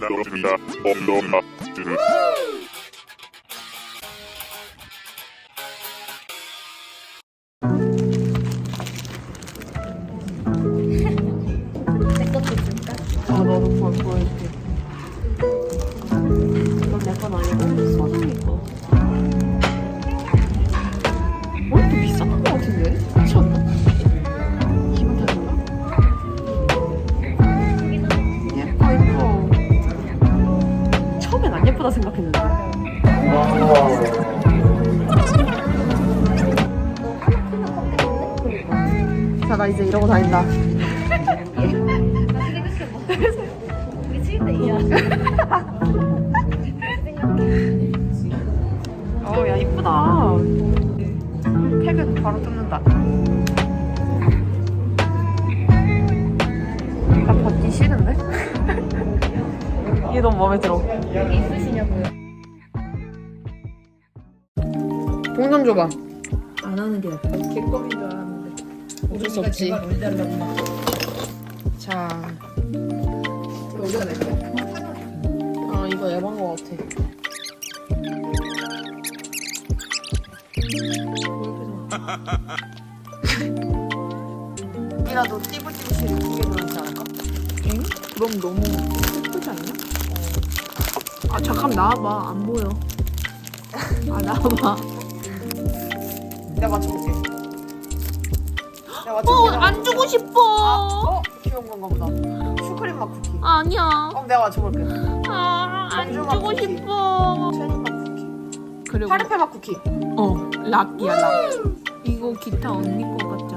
나 예쁘다 생각했는데 너 하나 크면 껍데기인데? 그러니까 자나 이제 이러고 다닌다 생각해봐 우리 7대2야 어야 이쁘다 팩은 바로 뜯는다 나 벗기 싫은데? 이게 너무 마음에 들어 여기 있으시냐고요? 동전 줘봐 안 하는 게 낫다. 개껌인 줄 알았는데. 어쩔 수 없지. 자내 거야? 아 이거 예방 거 같아 이라 너 띠부띠부실 두개 들어있지 않을까? 엥? 그럼 너무 슬프지 않냐? 아 잠깐 나와봐. 안 보여. 아 나와봐. 내가 맞춰볼게 내가 맞춰볼게 안 주고 싶어. 어? 귀여운 건가 보다 슈크림 맛 쿠키 아니야. 그럼 내가 맞춰볼게 아, 안 공주 맛 주고. 싶어. 체리 맛 쿠키 그리고 파르페 맛 쿠키 어 락이야 락. 이거 기타 언니 거 같지